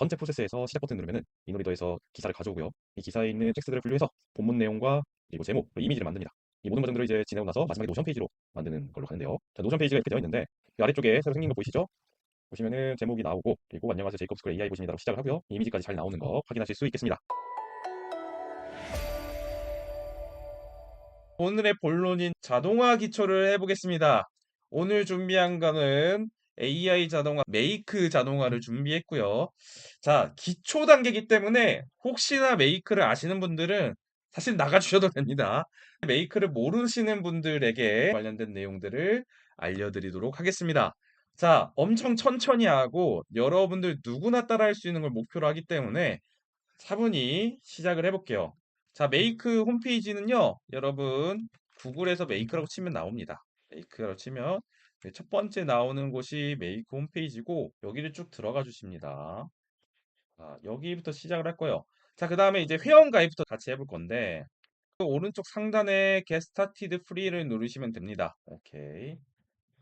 전체 프로세스에서 시작 버튼 누르면은 이노리더에서 기사를 가져오고요. 이 기사에 있는 텍스트들을 분류해서 본문 내용과 그리고 제목, 이미지를 만듭니다. 이 모든 과정들을 이제 지내고 나서 마지막에 노션 페이지로 만드는 걸로 가는데요. 자, 노션 페이지가 이렇게 되어 있는데 이 아래쪽에 새로 생긴 거 보이시죠? 보시면은 제목이 나오고 그리고 안녕하세요 제이콥 스 쿨 AI 보십니다라고 시작을 하고요. 이미지까지 잘 나오는 거 확인하실 수 있겠습니다. 오늘의 본론인 자동화 기초를 해보겠습니다. 오늘 준비한 거는 AI 자동화, 메이크 자동화를 준비했고요. 자, 기초 단계이기 때문에 혹시나 메이크를 아시는 분들은 사실 나가주셔도 됩니다. 메이크를 모르시는 분들에게 관련된 내용들을 알려드리도록 하겠습니다. 자, 엄청 천천히 하고 여러분들 누구나 따라할 수 있는 걸 목표로 하기 때문에 차분히 시작을 해볼게요. 자, 메이크 홈페이지는요, 여러분, 구글에서 메이크라고 치면 나옵니다. 메이크라고 치면 네, 첫 번째 나오는 곳이 메이크 홈페이지고, 여기를 쭉 들어가 주십니다. 자, 여기부터 시작을 할 거예요. 자, 그 다음에 이제 회원 가입부터 같이 해볼 건데, 그 오른쪽 상단에 Get Started Free를 누르시면 됩니다. 오케이.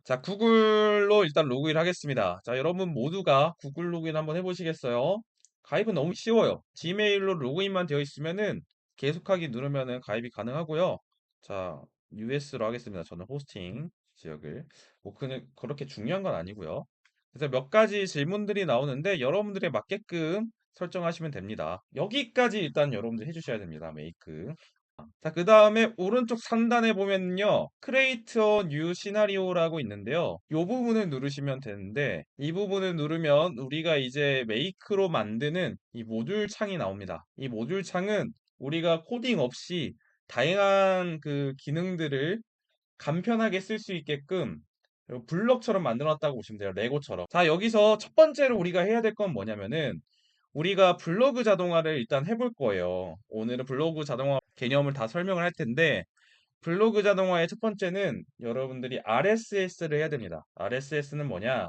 자, 구글로 일단 로그인 하겠습니다. 자, 여러분 모두가 구글 로그인 한번 해보시겠어요? 가입은 너무 쉬워요. 지메일로 로그인만 되어 있으면은 계속하기 누르면은 가입이 가능하고요. 자, US로 하겠습니다. 저는 호스팅 지역을. 뭐 그냥 그렇게 중요한 건 아니고요. 그래서 몇 가지 질문들이 나오는데 여러분들에 맞게끔 설정하시면 됩니다. 여기까지 일단 여러분들 해주셔야 됩니다. 메이크. 자, 그 다음에 오른쪽 상단에 보면요. A New Scenario라고 있는데요. 이 부분을 누르시면 되는데, 이 부분을 누르면 우리가 이제 메이크로 만드는 이 모듈 창이 나옵니다. 이 모듈 창은 우리가 코딩 없이 다양한 그 기능들을 간편하게 쓸 수 있게끔 블럭처럼 만들어놨다고 보시면 돼요. 레고처럼. 자, 여기서 첫 번째로 우리가 해야 될 건 뭐냐면은 우리가 블로그 자동화를 일단 해볼 거예요. 오늘은 블로그 자동화 개념을 다 설명을 할 텐데 블로그 자동화의 첫 번째는 여러분들이 RSS를 해야 됩니다. RSS는 뭐냐?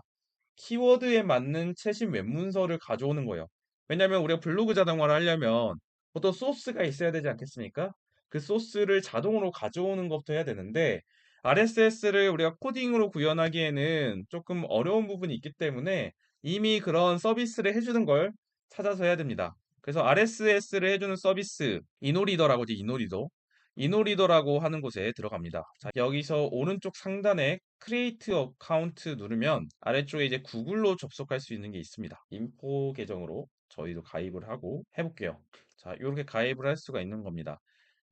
키워드에 맞는 최신 웹문서를 가져오는 거예요. 왜냐하면 우리가 블로그 자동화를 하려면 어떤 소스가 있어야 되지 않겠습니까? 그 소스를 자동으로 가져오는 것부터 해야 되는데 RSS를 우리가 코딩으로 구현하기에는 조금 어려운 부분이 있기 때문에 이미 그런 서비스를 해주는 걸 찾아서 해야 됩니다. 그래서 RSS를 해주는 서비스 이노리더라고 이노리더 이노리더라고 하는 곳에 들어갑니다. 자, 여기서 오른쪽 상단에 크리에이트 어카운트 누르면 아래쪽에 이제 구글로 접속할 수 있는 게 있습니다. 인포 계정으로 저희도 가입을 하고 해볼게요. 자, 이렇게 가입을 할 수가 있는 겁니다.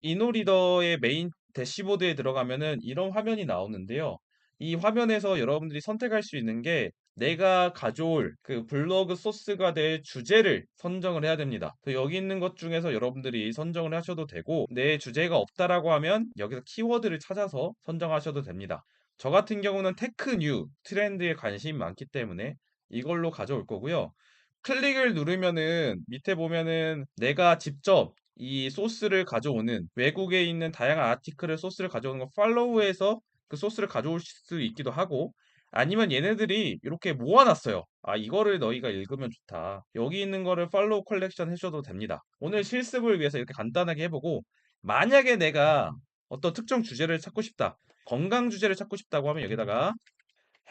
이노리더의 메인 대시보드에 들어가면은 이런 화면이 나오는데요. 이 화면에서 여러분들이 선택할 수 있는 게 내가 가져올 그 블로그 소스가 될 주제를 선정을 해야 됩니다. 여기 있는 것 중에서 여러분들이 선정을 하셔도 되고 내 주제가 없다라고 하면 여기서 키워드를 찾아서 선정하셔도 됩니다. 저 같은 경우는 테크 뉴 트렌드에 관심이 많기 때문에 이걸로 가져올 거고요. 클릭을 누르면은 밑에 보면은 내가 직접 이 소스를 가져오는 외국에 있는 다양한 아티클을 소스를 가져오는 거 팔로우해서 그 소스를 가져올 수 있기도 하고 아니면 얘네들이 이렇게 모아놨어요. 아, 이거를 너희가 읽으면 좋다. 여기 있는 거를 팔로우 컬렉션 해줘도 됩니다. 오늘 실습을 위해서 이렇게 간단하게 해보고 만약에 내가 어떤 특정 주제를 찾고 싶다. 건강 주제를 찾고 싶다고 하면 여기다가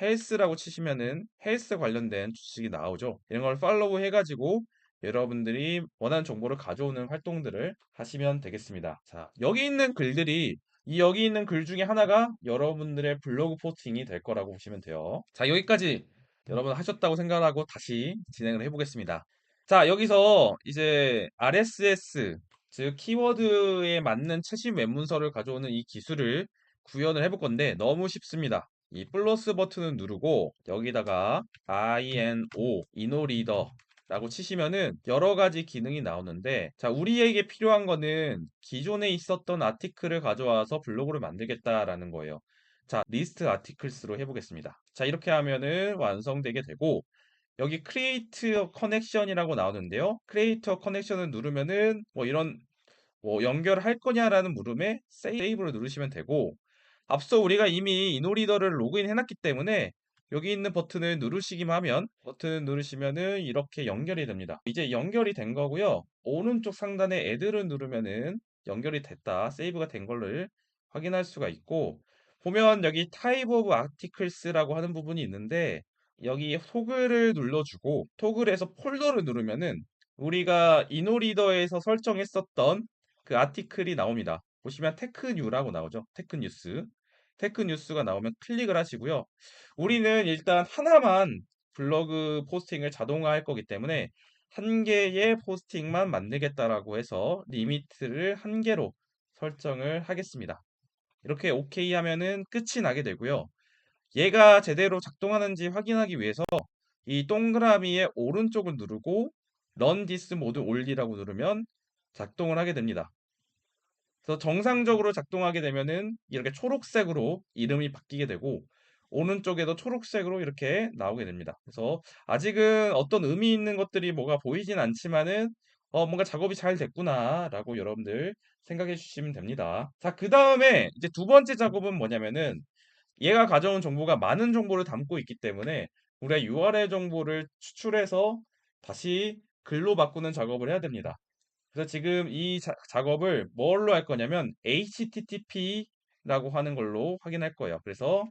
헬스라고 치시면은 헬스 관련된 주식이 나오죠. 이런 걸 팔로우 해가지고 여러분들이 원하는 정보를 가져오는 활동들을 하시면 되겠습니다. 자, 여기 있는 글들이 이 여기 있는 글 중에 하나가 여러분들의 블로그 포스팅이 될 거라고 보시면 돼요. 자, 여기까지 여러분 하셨다고 생각하고 다시 진행을 해보겠습니다. 자, 여기서 이제 RSS, 즉 키워드에 맞는 최신 웹 문서를 가져오는 이 기술을 구현을 해볼 건데 너무 쉽습니다. 이 플러스 버튼을 누르고 여기다가 INO, 이노리더 라고 치시면은 여러 가지 기능이 나오는데 자 우리에게 필요한 거는 기존에 있었던 아티클을 가져와서 블로그를 만들겠다라는 거예요. 자 리스트 아티클스로 해보겠습니다. 자 이렇게 하면은 완성되게 되고 여기 크리에이트 커넥션이라고 나오는데요. 크리에이터 커넥션을 누르면은 뭐 이런 뭐 연결할 거냐라는 물음에 세이브를 누르시면 되고 앞서 우리가 이미 이노리더를 로그인 해놨기 때문에 여기 있는 버튼을 누르시기만 하면 버튼 누르시면은 이렇게 연결이 됩니다. 이제 연결이 된 거고요. 오른쪽 상단에 애들을 누르면은 연결이 됐다. 세이브가 된 걸를 확인할 수가 있고 보면 여기 타입 오브 아티클스라고 하는 부분이 있는데 여기 토글을 눌러주고 토글에서 폴더를 누르면은 우리가 이노리더에서 설정했었던 그 아티클이 나옵니다. 보시면 테크뉴라고 나오죠. 테크뉴스. 테크 뉴스가 나오면 클릭을 하시고요. 우리는 일단 하나만 블로그 포스팅을 자동화할 거기 때문에 한 개의 포스팅만 만들겠다라고 해서 리미트를 한 개로 설정을 하겠습니다. 이렇게 오케이 하면은 끝이 나게 되고요. 얘가 제대로 작동하는지 확인하기 위해서 이 동그라미의 오른쪽을 누르고 Run this 모드 올리라고 누르면 작동을 하게 됩니다. 그래서 정상적으로 작동하게 되면은 이렇게 초록색으로 이름이 바뀌게 되고 오른쪽에도 초록색으로 이렇게 나오게 됩니다. 그래서 아직은 어떤 의미 있는 것들이 뭐가 보이진 않지만은 어, 뭔가 작업이 잘 됐구나라고 여러분들 생각해 주시면 됩니다. 자, 그 다음에 이제 두 번째 작업은 뭐냐면은 얘가 가져온 정보가 많은 정보를 담고 있기 때문에 우리가 URL 정보를 추출해서 다시 글로 바꾸는 작업을 해야 됩니다. 그래서 지금 이 자- 작업을 뭘로 할 거냐면 HTTP라고 하는 걸로 확인할 거예요. 그래서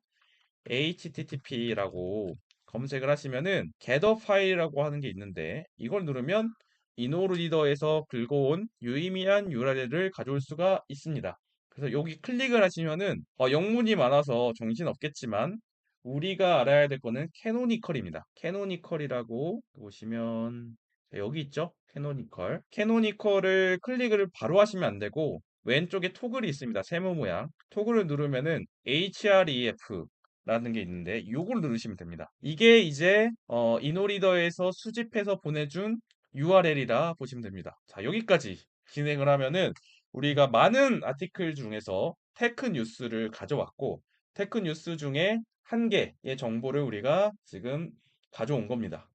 HTTP라고 검색을 하시면은 겟어 파일이라고 하는 게 있는데 이걸 누르면 이노리더에서 긁어온 유의미한 URL을 가져올 수가 있습니다. 그래서 여기 클릭을 하시면은 어, 영문이 많아서 정신 없겠지만 우리가 알아야 될 거는 캐노니컬입니다. 캐노니컬이라고 보시면 자, 여기 있죠? 캐노니컬. 캐노니컬을 클릭을 바로 하시면 안 되고 왼쪽에 토글이 있습니다. 세모 모양. 토글을 누르면은 href 라는 게 있는데 이걸 누르시면 됩니다. 이게 이제 어, 이노리더에서 수집해서 보내준 URL이라 보시면 됩니다. 자, 여기까지 진행을 하면은 우리가 많은 아티클 중에서 테크 뉴스를 가져왔고 테크 뉴스 중에 한 개의 정보를 우리가 지금 가져온 겁니다.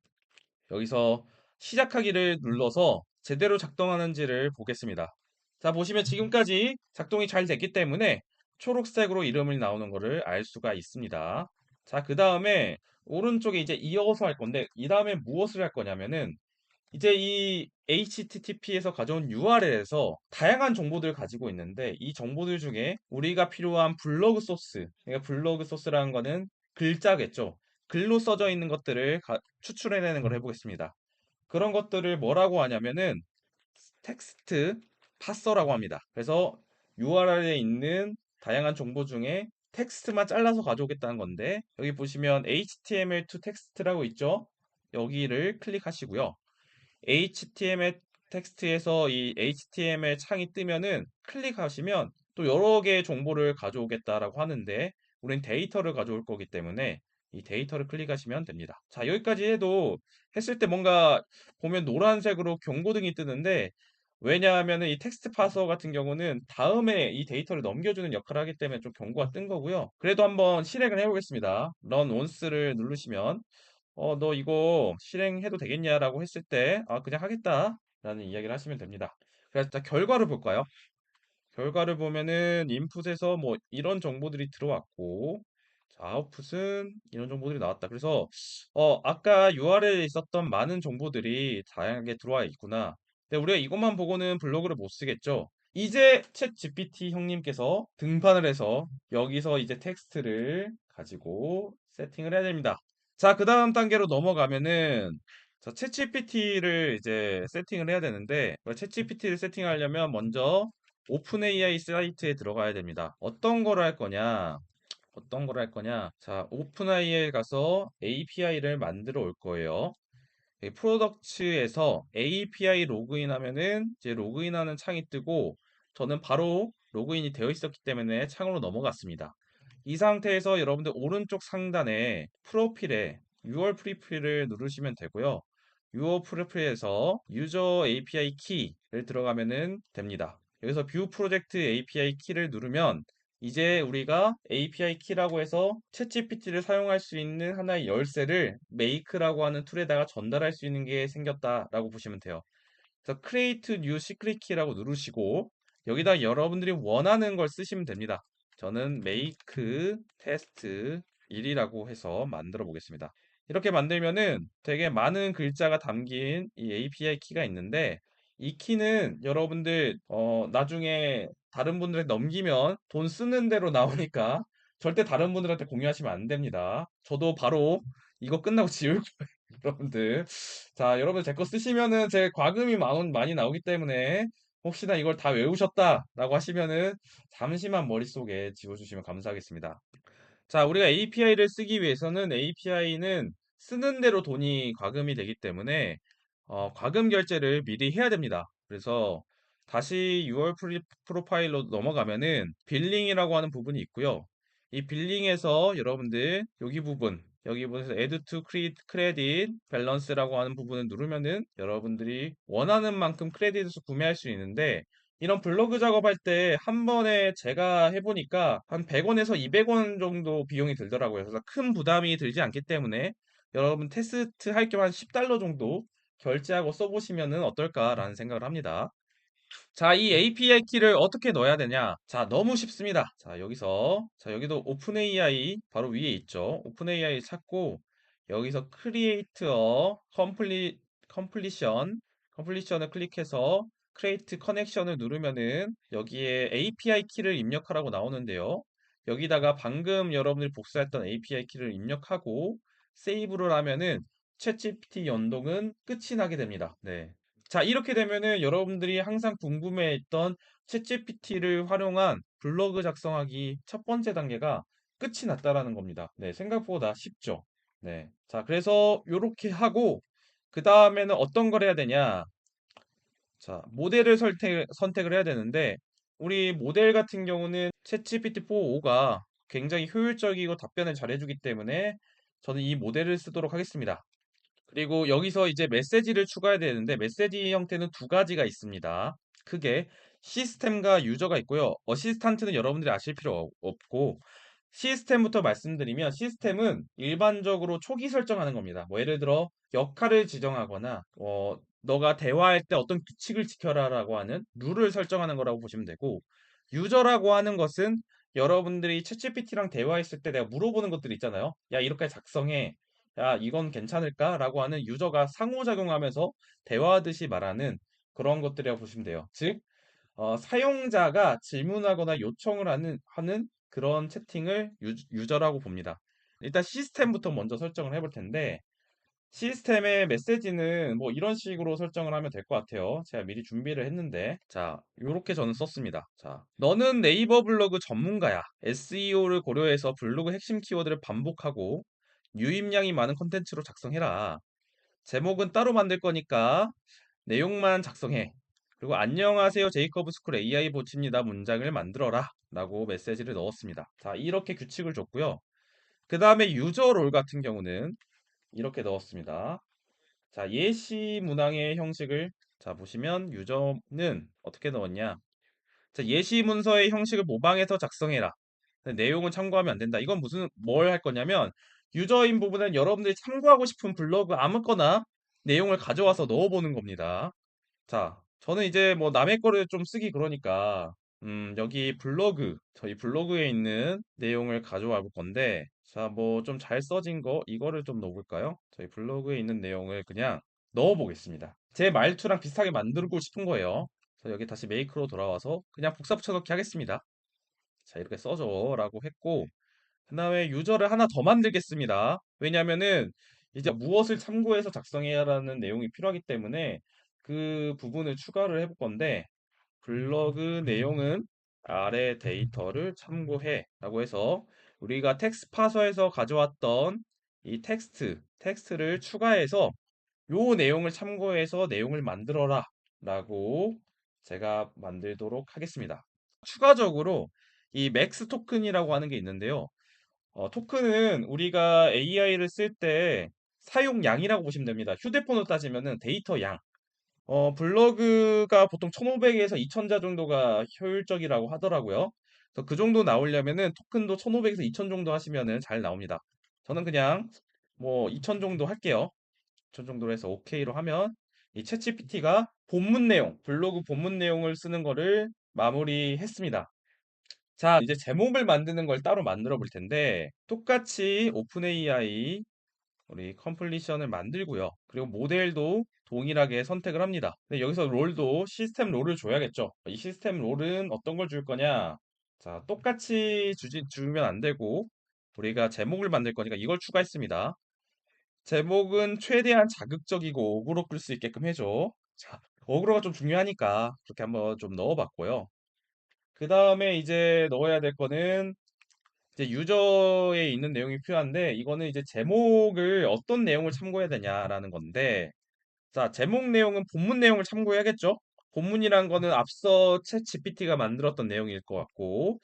여기서 시작하기를 눌러서 제대로 작동하는지를 보겠습니다. 자, 보시면 지금까지 작동이 잘 됐기 때문에 초록색으로 이름이 나오는 것을 알 수가 있습니다. 자, 그 다음에 오른쪽에 이제 이어서 할 건데, 이 다음에 무엇을 할 거냐면은, 이제 이 HTTP에서 가져온 URL에서 다양한 정보들을 가지고 있는데, 이 정보들 중에 우리가 필요한 블로그 소스, 그러니까 블로그 소스라는 거는 글자겠죠. 글로 써져 있는 것들을 가- 추출해내는 걸 해보겠습니다. 그런 것들을 뭐라고 하냐면은 텍스트 파서라고 합니다. 그래서 URL에 있는 다양한 정보 중에 텍스트만 잘라서 가져오겠다는 건데 여기 보시면 HTML2 텍스트라고 있죠? 여기를 클릭하시고요. HTML 텍스트에서 이 HTML 창이 뜨면은 클릭하시면 또 여러 개의 정보를 가져오겠다라고 하는데 우린 데이터를 가져올 거기 때문에 이 데이터를 클릭하시면 됩니다. 자, 여기까지 해도 했을 때 뭔가 보면 노란색으로 경고등이 뜨는데 왜냐하면 이 텍스트 파서 같은 경우는 다음에 이 데이터를 넘겨주는 역할을 하기 때문에 좀 경고가 뜬 거고요. 그래도 한번 실행을 해보겠습니다. run once를 누르시면 어, 너 이거 실행해도 되겠냐라고 했을 때 아, 그냥 하겠다 라는 이야기를 하시면 됩니다. 그래서 자, 결과를 볼까요? 결과를 보면은 인풋에서 뭐 이런 정보들이 들어왔고 자, 아웃풋은 이런 정보들이 나왔다. 그래서 어, 아까 URL에 있었던 많은 정보들이 다양하게 들어와 있구나. 근데 우리가 이것만 보고는 블로그를 못 쓰겠죠. 이제 챗 GPT 형님께서 등판을 해서 여기서 이제 텍스트를 가지고 세팅을 해야 됩니다. 자, 그 다음 단계로 넘어가면은 자, 챗 GPT를 이제 세팅을 해야 되는데 챗 GPT를 세팅하려면 먼저 오픈 AI 사이트에 들어가야 됩니다. 어떤 거를 할 거냐? 어떤 걸 할 거냐? 자, 오픈AI에 가서 API를 만들어 올 거예요. 이 프로덕츠에서 API 로그인 하면은 이제 로그인하는 창이 뜨고 저는 바로 로그인이 되어 있었기 때문에 창으로 넘어갔습니다. 이 상태에서 여러분들 오른쪽 상단에 프로필에 유얼 프리필을 누르시면 되고요. 유어 프로필에서 유저 API 키를 들어가면은 됩니다. 여기서 뷰 프로젝트 API 키를 누르면 이제 우리가 API 키라고 해서 챗GPT를 사용할 수 있는 하나의 열쇠를 Make라고 하는 툴에다가 전달할 수 있는 게 생겼다라고 보시면 돼요. 그래서 Create New Secret Key라고 누르시고 여기다 여러분들이 원하는 걸 쓰시면 됩니다. 저는 Make Test 1이라고 해서 만들어 보겠습니다. 이렇게 만들면은 되게 많은 글자가 담긴 이 API 키가 있는데 이 키는 여러분들 어 나중에 다른 분들에게 넘기면 돈 쓰는 대로 나오니까 절대 다른 분들한테 공유하시면 안 됩니다. 저도 바로 이거 끝나고 지울 거예요, 여러분들. 자, 여러분 제 거 쓰시면은 제 과금이 많- 많이 나오기 때문에 혹시나 이걸 다 외우셨다라고 하시면은 잠시만 머릿속에 지워주시면 감사하겠습니다. 자, 우리가 API를 쓰기 위해서는 API는 쓰는 대로 돈이 과금이 되기 때문에 어, 과금 결제를 미리 해야 됩니다. 그래서 다시 6월 프리, 프로파일로 넘어가면은 빌링이라고 하는 부분이 있고요. 이 빌링에서 여러분들 여기 부분 여기 부분에서 add to credit balance라고 하는 부분을 누르면은 여러분들이 원하는 만큼 크레딧을 구매할 수 있는데 이런 블로그 작업할 때 한 번에 제가 해보니까 한 100원에서 200원 정도 비용이 들더라고요. 그래서 큰 부담이 들지 않기 때문에 여러분 테스트 할 겸 한 10달러 정도 결제하고 써보시면은 어떨까라는 생각을 합니다. 자, 이 API 키를 어떻게 넣어야 되냐? 자, 너무 쉽습니다. 자, 여기서 자, 여기도 오픈AI 바로 위에 있죠. 오픈AI 찾고 여기서 create a complete completion completion을 클릭해서 create connection을 누르면은 여기에 API 키를 입력하라고 나오는데요. 여기다가 방금 여러분들이 복사했던 API 키를 입력하고 세이브를 하면은 챗GPT 연동은 끝이 나게 됩니다. 네. 자, 이렇게 되면은 여러분들이 항상 궁금해했던 챗GPT를 활용한 블로그 작성하기 첫 번째 단계가 끝이 났다라는 겁니다. 네, 생각보다 쉽죠. 네. 자, 그래서 이렇게 하고 그 다음에는 어떤 걸 해야 되냐? 자, 모델을 선택, 선택을 해야 되는데 우리 모델 같은 경우는 챗GPT-4.5가 굉장히 효율적이고 답변을 잘해주기 때문에 저는 이 모델을 쓰도록 하겠습니다. 그리고 여기서 이제 메시지를 추가해야 되는데 메시지 형태는 두 가지가 있습니다. 크게 시스템과 유저가 있고요. 어시스탄트는 여러분들이 아실 필요 없고 시스템부터 말씀드리면 시스템은 일반적으로 초기 설정하는 겁니다. 뭐 예를 들어 역할을 지정하거나 어, 너가 대화할 때 어떤 규칙을 지켜라라고 하는 룰을 설정하는 거라고 보시면 되고 유저라고 하는 것은 여러분들이 챗GPT랑 대화했을 때 내가 물어보는 것들 있잖아요. 야 이렇게 작성해. 야, 이건 괜찮을까? 라고 하는 유저가 상호작용하면서 대화하듯이 말하는 그런 것들이라고 보시면 돼요. 즉, 어, 사용자가 질문하거나 요청을 하는, 하는 그런 채팅을 유, 유저라고 봅니다. 일단 시스템부터 먼저 설정을 해볼 텐데, 시스템의 메시지는 뭐 이런 식으로 설정을 하면 될 것 같아요. 제가 미리 준비를 했는데, 자, 요렇게 저는 썼습니다. 자, 너는 네이버 블로그 전문가야. SEO를 고려해서 블로그 핵심 키워드를 반복하고 유입량이 많은 콘텐츠로 작성해라. 제목은 따로 만들 거니까 내용만 작성해. 그리고 안녕하세요 제이커브 스쿨 AI 보치입니다. 문장을 만들어라. 라고 메시지를 넣었습니다. 자, 이렇게 규칙을 줬고요. 그 다음에 유저 롤 같은 경우는 이렇게 넣었습니다. 자, 예시 문항의 형식을 자, 보시면 유저는 어떻게 넣었냐? 자, 예시 문서의 형식을 모방해서 작성해라. 내용은 참고하면 안 된다. 이건 무슨 뭘 할 거냐면 유저인 부분은 여러분들이 참고하고 싶은 블로그 아무거나 내용을 가져와서 넣어보는 겁니다. 자, 저는 이제 뭐 남의 거를 좀 쓰기 그러니까 음, 여기 블로그, 저희 블로그에 있는 내용을 가져와 볼 건데 자, 뭐 좀 잘 써진 거 이거를 좀 넣어볼까요? 저희 블로그에 있는 내용을 그냥 넣어보겠습니다. 제 말투랑 비슷하게 만들고 싶은 거예요. 그래서 여기 다시 메이크로 돌아와서 그냥 복사 붙여넣기 하겠습니다. 자, 이렇게 써줘 라고 했고 그 다음에 유저를 하나 더 만들겠습니다. 왜냐면은 이제 무엇을 참고해서 작성해야 하는 내용이 필요하기 때문에 그 부분을 추가를 해볼 건데 블로그 내용은 아래 데이터를 참고해 라고 해서 우리가 텍스트 파서에서 가져왔던 이 텍스트, 텍스트를 추가해서 요 내용을 참고해서 내용을 만들어라 라고 제가 만들도록 하겠습니다. 추가적으로 이 맥스 토큰이라고 하는 게 있는데요. 어, 토큰은 우리가 AI를 쓸 때 사용량이라고 보시면 됩니다. 휴대폰으로 따지면은 데이터 양. 어, 블로그가 보통 1500에서 2000자 정도가 효율적이라고 하더라고요. 그래서 그 정도 나오려면은 토큰도 1500에서 2000 정도 하시면은 잘 나옵니다. 저는 그냥 뭐 2000 정도 할게요. 2000 정도로 해서 OK로 하면 이 챗GPT가 본문 내용, 블로그 본문 내용을 쓰는 거를 마무리했습니다. 자, 이제 제목을 만드는 걸 따로 만들어 볼 텐데 똑같이 오픈AI 우리 컴플리션을 만들고요. 그리고 모델도 동일하게 선택을 합니다. 근데 여기서 롤도 시스템 롤을 줘야겠죠. 이 시스템 롤은 어떤 걸 줄 거냐? 자, 똑같이 주지, 주면 안 되고 우리가 제목을 만들 거니까 이걸 추가했습니다. 제목은 최대한 자극적이고 어그로 끌 수 있게끔 해줘. 자, 어그로가 좀 중요하니까 그렇게 한번 좀 넣어봤고요. 그 다음에 이제 넣어야 될 거는 이제 유저에 있는 내용이 필요한데 이거는 이제 제목을 어떤 내용을 참고해야 되냐라는 건데 자, 제목 내용은 본문 내용을 참고해야겠죠? 본문이란 거는 앞서 챗 GPT가 만들었던 내용일 것 같고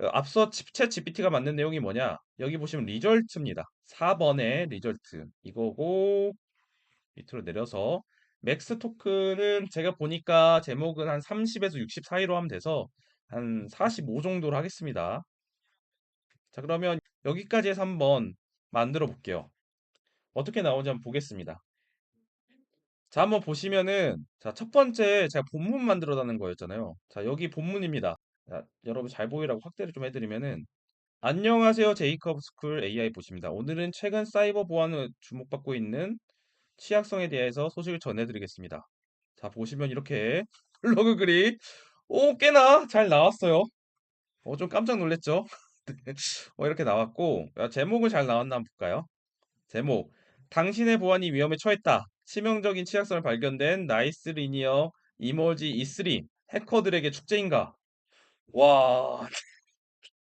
어, 앞서 치- 챗 GPT가 만든 내용이 뭐냐? 여기 보시면 리절트입니다. 4번의 리절트 이거고 밑으로 내려서 맥스 토큰은 제가 보니까 제목은 한 30에서 60 사이로 하면 돼서 한 45 정도로 하겠습니다. 자, 그러면 여기까지 해서 한번 만들어 볼게요. 어떻게 나오는지 한번 보겠습니다. 자, 한번 보시면은, 자, 첫 번째 제가 본문 만들어라는 거였잖아요. 자, 여기 본문입니다. 자, 여러분 잘 보이라고 확대를 좀 해드리면은, 안녕하세요. 제이커브 스쿨 AI 보십니다. 오늘은 최근 사이버 보안을 주목받고 있는 취약성에 대해서 소식을 전해드리겠습니다. 자, 보시면 이렇게 블로그 글이, 오, 꽤나 잘 나왔어요. 어, 좀 깜짝 놀랐죠? 네. 어, 이렇게 나왔고, 야, 제목은 잘 나왔나 한번 볼까요? 제목. 당신의 보안이 위험에 처했다. 치명적인 취약성을 발견된 나이스 리니어 이모지 E3 해커들에게 축제인가? 와,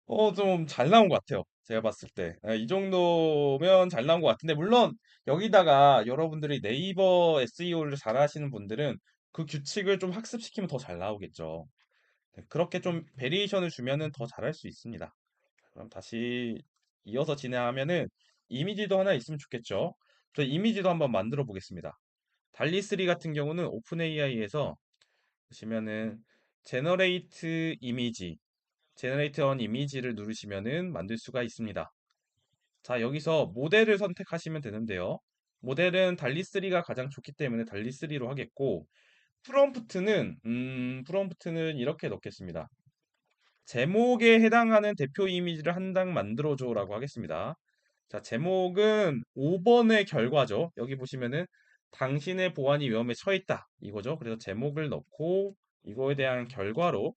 어, 좀 잘 나온 것 같아요. 제가 봤을 때. 아, 이 정도면 잘 나온 것 같은데, 물론 여기다가 여러분들이 네이버 SEO를 잘 하시는 분들은 그 규칙을 좀 학습시키면 더 잘 나오겠죠. 네, 그렇게 좀 베리에이션을 주면은 더 잘할 수 있습니다. 그럼 다시 이어서 진행하면은 이미지도 하나 있으면 좋겠죠. 저 이미지도 한번 만들어 보겠습니다. 달리3 같은 경우는 오픈 AI에서 보시면은 제너레이트 이미지, 제너레이트 언 이미지를 누르시면은 만들 수가 있습니다. 자, 여기서 모델을 선택하시면 되는데요. 모델은 달리3가 가장 좋기 때문에 달리3로 하겠고 프롬프트는 음, 프롬프트는 이렇게 넣겠습니다. 제목에 해당하는 대표 이미지를 한 장 만들어줘라고 하겠습니다. 자, 제목은 5번의 결과죠. 여기 보시면은 당신의 보안이 위험에 처했다. 이거죠. 그래서 제목을 넣고 이거에 대한 결과로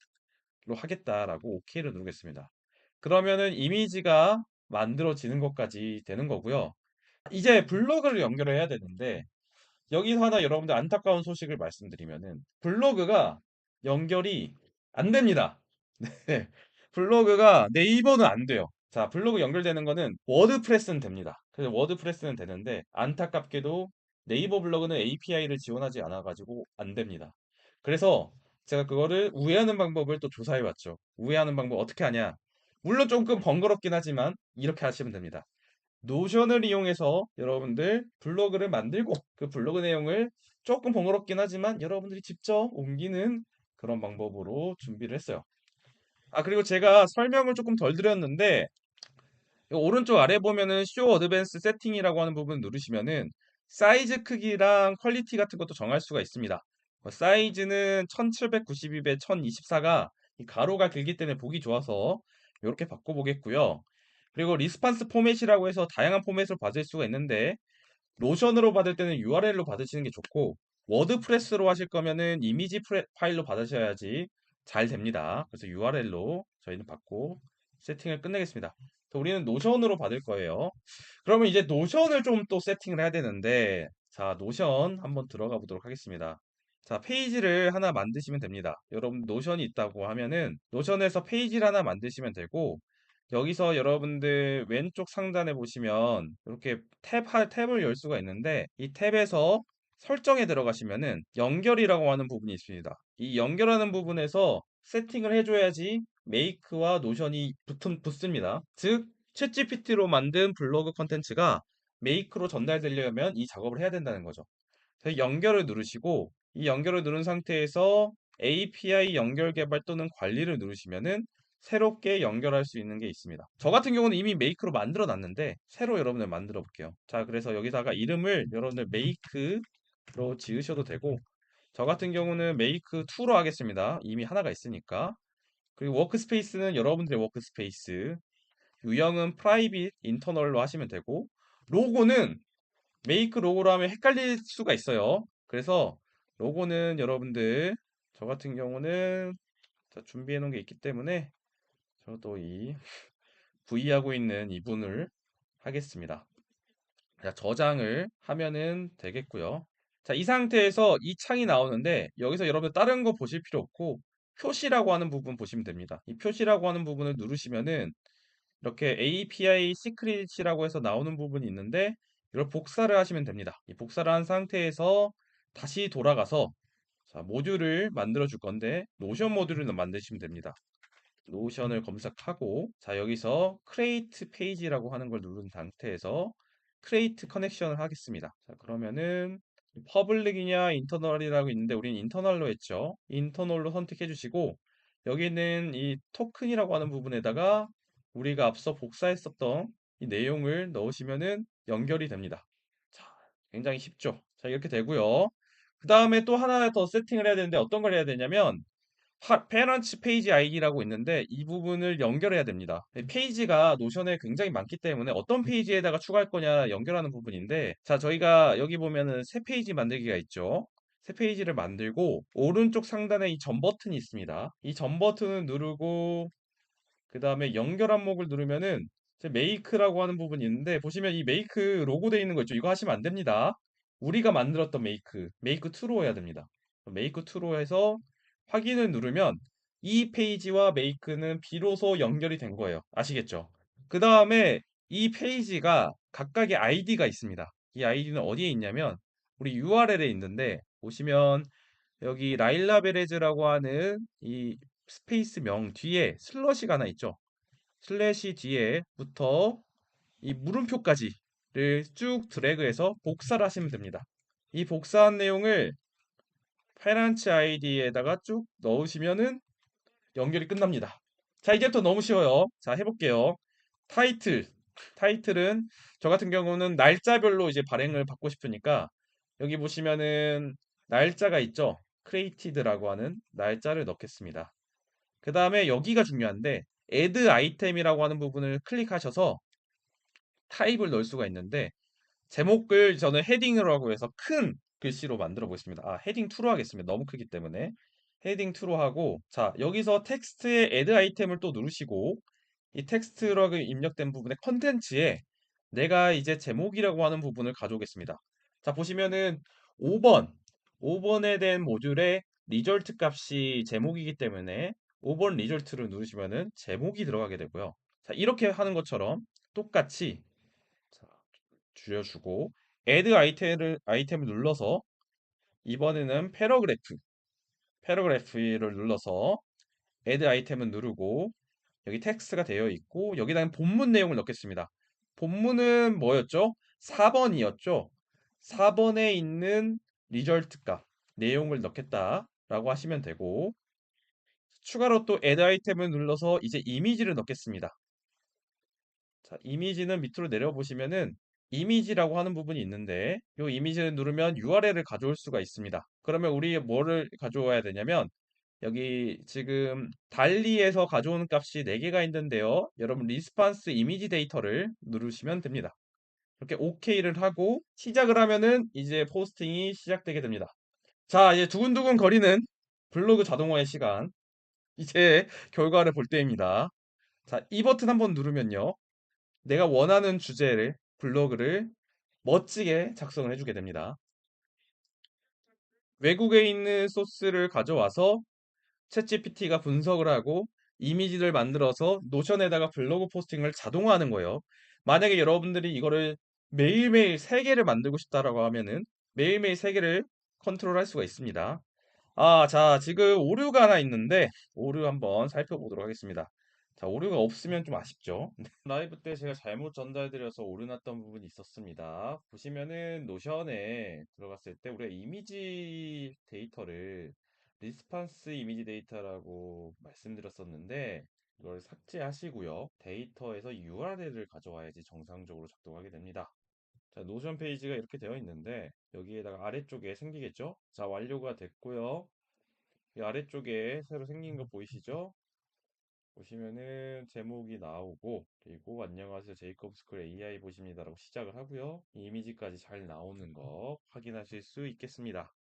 로 하겠다라고 OK를 누르겠습니다. 그러면은 이미지가 만들어지는 것까지 되는 거고요. 이제 블로그를 연결해야 되는데 여기서 하나 여러분들 안타까운 소식을 말씀드리면은 블로그가 연결이 안 됩니다. 네. 블로그가 네이버는 안 돼요. 자, 블로그 연결되는 거는 워드프레스는 됩니다. 그래서 워드프레스는 되는데 안타깝게도 네이버 블로그는 API를 지원하지 않아 가지고 안 됩니다. 그래서 제가 그거를 우회하는 방법을 또 조사해 봤죠. 우회하는 방법 어떻게 하냐? 물론 조금 번거롭긴 하지만 이렇게 하시면 됩니다. 노션을 이용해서 여러분들 블로그를 만들고 그 블로그 내용을 조금 번거롭긴 하지만 여러분들이 직접 옮기는 그런 방법으로 준비를 했어요. 아, 그리고 제가 설명을 조금 덜 드렸는데 이 오른쪽 아래 보면은 쇼 어드밴스 세팅이라고 하는 부분 누르시면은 사이즈 크기랑 퀄리티 같은 것도 정할 수가 있습니다. 뭐 사이즈는 1792배 1024가 가로가 길기 때문에 보기 좋아서 이렇게 바꿔보겠고요. 그리고 리스판스 포맷이라고 해서 다양한 포맷으로 받을 수가 있는데 노션으로 받을 때는 URL로 받으시는 게 좋고 워드프레스로 하실 거면은 이미지 파일로 받으셔야지 잘 됩니다. 그래서 URL로 저희는 받고 세팅을 끝내겠습니다. 자, 우리는 노션으로 받을 거예요. 그러면 이제 노션을 좀 또 세팅을 해야 되는데 자, 노션 한번 들어가 보도록 하겠습니다. 자, 페이지를 하나 만드시면 됩니다. 여러분 노션이 있다고 하면은 노션에서 페이지를 하나 만드시면 되고 여기서 여러분들 왼쪽 상단에 보시면 이렇게 탭, 하- 탭을 열 수가 있는데 이 탭에서 설정에 들어가시면은 연결이라고 하는 부분이 있습니다. 이 연결하는 부분에서 세팅을 해줘야지 메이크와 노션이 붙은, 붙습니다. 즉, 챗GPT로 만든 블로그 컨텐츠가 메이크로 전달되려면 이 작업을 해야 된다는 거죠. 연결을 누르시고 이 연결을 누른 상태에서 API 연결 개발 또는 관리를 누르시면은 새롭게 연결할 수 있는 게 있습니다. 저 같은 경우는 이미 메이크로 만들어 놨는데 새로 여러분들 만들어 볼게요. 자, 그래서 여기다가 이름을 여러분들 메이크로 지으셔도 되고 저 같은 경우는 메이크 2로 하겠습니다. 이미 하나가 있으니까. 그리고 워크스페이스는 여러분들의 워크스페이스. 유형은 프라이빗 인터널로 하시면 되고 로고는 메이크 로고로 하면 헷갈릴 수가 있어요. 그래서 로고는 여러분들 저 같은 경우는 자, 준비해 놓은 게 있기 때문에 저도 이 V하고 있는 이분을 하겠습니다. 자, 저장을 하면은 되겠고요. 자, 이 상태에서 이 창이 나오는데 여기서 여러분 다른 거 보실 필요 없고 표시라고 하는 부분 보시면 됩니다. 이 표시라고 하는 부분을 누르시면은 이렇게 API 시크릿이라고 해서 나오는 부분이 있는데 이걸 복사를 하시면 됩니다. 이 복사를 한 상태에서 다시 돌아가서 자, 모듈을 만들어 줄 건데 노션 모듈을 만드시면 됩니다. 노션을 검색하고 자 여기서 create page라고 하는 걸 누른 상태에서 create connection을 하겠습니다. 자 그러면은 퍼블릭이냐 인터널이라고 있는데 우리는 인터널로 했죠. 인터널로 선택해 주시고 여기는 이 토큰이라고 하는 부분에다가 우리가 앞서 복사했었던 이 내용을 넣으시면은 연결이 됩니다. 자, 굉장히 쉽죠. 자, 이렇게 되고요. 그 다음에 또 하나 더 세팅을 해야 되는데 어떤 걸 해야 되냐면 페런츠 페이지 아이디라고 있는데 이 부분을 연결해야 됩니다. 이 페이지가 노션에 굉장히 많기 때문에 어떤 페이지에다가 추가할 거냐 연결하는 부분인데 자 저희가 여기 보면은 새 페이지 만들기가 있죠. 새 페이지를 만들고 오른쪽 상단에 이 점 버튼이 있습니다. 이 점 버튼을 누르고 그 다음에 연결 항목을 누르면은 메이크라고 하는 부분이 있는데 보시면 이 메이크 로고 되어 있는 거 있죠. 이거 하시면 안 됩니다. 우리가 만들었던 메이크, 메이크 2로 해야 됩니다. 메이크 2로 해서 확인을 누르면 이 페이지와 메이크는 비로소 연결이 된 거예요. 아시겠죠? 그 다음에 이 페이지가 각각의 아이디가 있습니다. 이 아이디는 어디에 있냐면 우리 URL에 있는데 보시면 여기 라일라베레즈라고 하는 이 스페이스 명 뒤에 슬러시가 하나 있죠. 슬래시 뒤에부터 이 물음표까지를 쭉 드래그해서 복사를 하시면 됩니다. 이 복사한 내용을 페란츠 아이디에다가 쭉 넣으시면은 연결이 끝납니다. 자, 이제부터 너무 쉬워요. 자, 해볼게요. 타이틀. 타이틀은 저 같은 경우는 날짜별로 이제 발행을 받고 싶으니까 여기 보시면은 날짜가 있죠. created라고 하는 날짜를 넣겠습니다. 그 다음에 여기가 중요한데 add 아이템이라고 하는 부분을 클릭하셔서 타입을 넣을 수가 있는데 제목을 저는 헤딩으로 하고 해서 큰 글씨로 만들어 보겠습니다. 아, 헤딩 2로 하겠습니다. 너무 크기 때문에. 헤딩 2로 하고 자, 여기서 텍스트에 add 아이템을 또 누르시고 이 텍스트로 입력된 부분의 컨텐츠에 내가 이제 제목이라고 하는 부분을 가져오겠습니다. 자, 보시면은 5번 5번에 대한 모듈의 리절트 값이 제목이기 때문에 5번 리절트를 누르시면은 제목이 들어가게 되고요. 자, 이렇게 하는 것처럼 똑같이 자, 줄여주고 add 아이템을 아이템을 눌러서 이번에는 패러그래프 패러그래프를 눌러서 add 아이템을 누르고 여기 텍스트가 되어 있고 여기다가 본문 내용을 넣겠습니다. 본문은 뭐였죠? 4번이었죠. 4번에 있는 리절트 값 내용을 넣겠다라고 하시면 되고 추가로 또 add 아이템을 눌러서 이제 이미지를 넣겠습니다. 자, 이미지는 밑으로 내려 보시면은 이미지라고 하는 부분이 있는데 이 이미지를 누르면 URL을 가져올 수가 있습니다. 그러면 우리 뭐를 가져와야 되냐면 여기 지금 달리에서 가져오는 값이 4개가 있는데요. 여러분 리스판스 이미지 데이터를 누르시면 됩니다. 이렇게 OK를 하고 시작을 하면은 이제 포스팅이 시작되게 됩니다. 자, 이제 두근두근 거리는 블로그 자동화의 시간. 이제 결과를 볼 때입니다. 자, 이 버튼 한번 누르면요. 내가 원하는 주제를 블로그를 멋지게 작성을 해주게 됩니다. 외국에 있는 소스를 가져와서 챗GPT가 분석을 하고 이미지를 만들어서 노션에다가 블로그 포스팅을 자동화하는 거예요. 만약에 여러분들이 이거를 매일매일 3개를 만들고 싶다라고 하면은 매일매일 3개를 컨트롤할 수가 있습니다. 아, 자, 지금 오류가 하나 있는데 오류 한번 살펴보도록 하겠습니다. 자, 오류가 없으면 좀 아쉽죠. 라이브 때 제가 잘못 전달드려서 오류 났던 부분이 있었습니다. 보시면은 노션에 들어갔을 때 우리가 이미지 데이터를 리스판스 이미지 데이터라고 말씀드렸었는데 이걸 삭제하시고요. 데이터에서 URL을 가져와야지 정상적으로 작동하게 됩니다. 자, 노션 페이지가 이렇게 되어 있는데 여기에다가 아래쪽에 생기겠죠? 자, 완료가 됐고요. 이 아래쪽에 새로 생긴 거 보이시죠? 보시면은 제목이 나오고 그리고 안녕하세요 제이콥 스쿨 AI 보십니다라고 시작을 하고요. 이 이미지까지 잘 나오는 거 확인하실 수 있겠습니다.